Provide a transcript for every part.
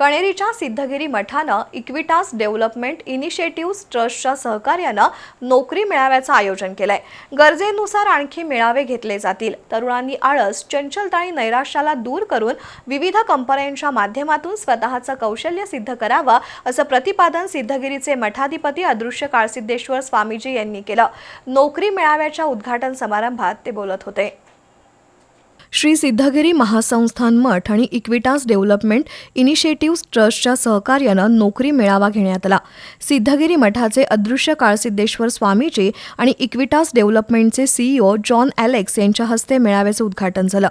कणेरीच्या सिद्धगिरी मठानं Equitas development initiative ट्रस्टच्या सहकार्यानं नोकरी मेळाव्याचं आयोजन केलंय. गरजेनुसार आणखी मेळावे घेतले जातील. तरुणांनी आळस चंचलता आणि नैराश्याला दूर करून विविध कंपन्यांच्या माध्यमातून स्वतःचं कौशल्य सिद्ध करावं असं प्रतिपादन सिद्धगिरीचे मठाधिपती अदृश्य काळसिद्धेश्वर स्वामीजी यांनी केलं. नोकरी मेळाव्याच्या उद्घाटन समारंभात ते बोलत होते. श्री सिद्धगिरी महासंस्थान मठ आणि इक्विटास डेव्हलपमेंट इनिशिएटिव्ह ट्रस्टच्या सहकार्यानं नोकरी मेळावा घेण्यात आला. सिद्धगिरी मठाचे अदृश्य काळसिद्धेश्वर स्वामीजी आणि इक्विटास डेव्हलपमेंटचे सीईओ जॉन ॲलेक्स यांच्या हस्ते मेळाव्याचं उद्घाटन झालं.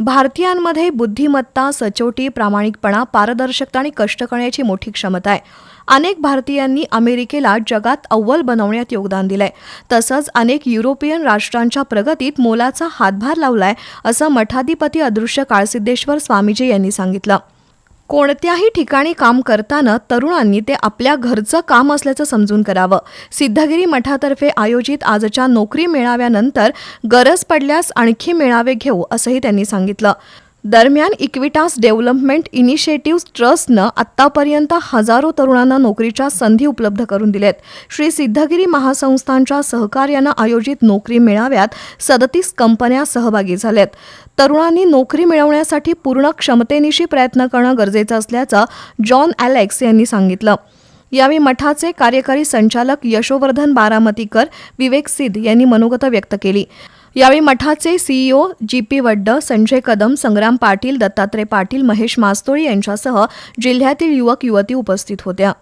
भारतीयांमध्ये बुद्धिमत्ता सचोटी प्रामाणिकपणा पारदर्शकता आणि कष्ट करण्याची मोठी क्षमता आहे. अनेक भारतीयांनी अमेरिकेला जगात अव्वल बनवण्यात योगदान दिलंय. तसंच अनेक युरोपियन राष्ट्रांच्या प्रगतीत मोलाचा हातभार लावलाय असं मठाधिपती अदृश्य काळसिद्धेश्वर स्वामीजी यांनी सांगितलं. कोणत्याही ठिकाणी काम करताना तरुणांनी ते आपल्या घरचं काम असल्याचं समजून करावं. सिद्धगिरी मठातर्फे आयोजित आजच्या नोकरी मेळाव्यानंतर गरज पडल्यास आणखी मेळावे घेऊ असंही त्यांनी सांगितलं. दरम्यान इक्विटास डेव्हलपमेंट इनिशिएटिव्ह ट्रस्टनं आत्तापर्यंत हजारो तरुणांना नोकरीच्या संधी उपलब्ध करून दिलेत श्री सिद्धगिरी महासंस्थांच्या सहकार्यानं आयोजित नोकरी मेळाव्यात सदतीस कंपन्या सहभागी झाल्यात. तरुणांनी नोकरी मिळवण्यासाठी पूर्ण क्षमतेनिशी प्रयत्न करणं गरजेचं असल्याचं जॉन अलेक्स यांनी सांगितलं. यावेळी मठाचे कार्यकारी संचालक यशोवर्धन बारामतीकर विवेक सिद्ध यांनी मनोगत व्यक्त केली. यावेळी मठाचे CEO G P Vadd Sanjay Kadam Sangram Patil Dattatray Patil Mahesh Mastoli यांच्यासह जिल्ह्यातील युवक युवती उपस्थित होत्या.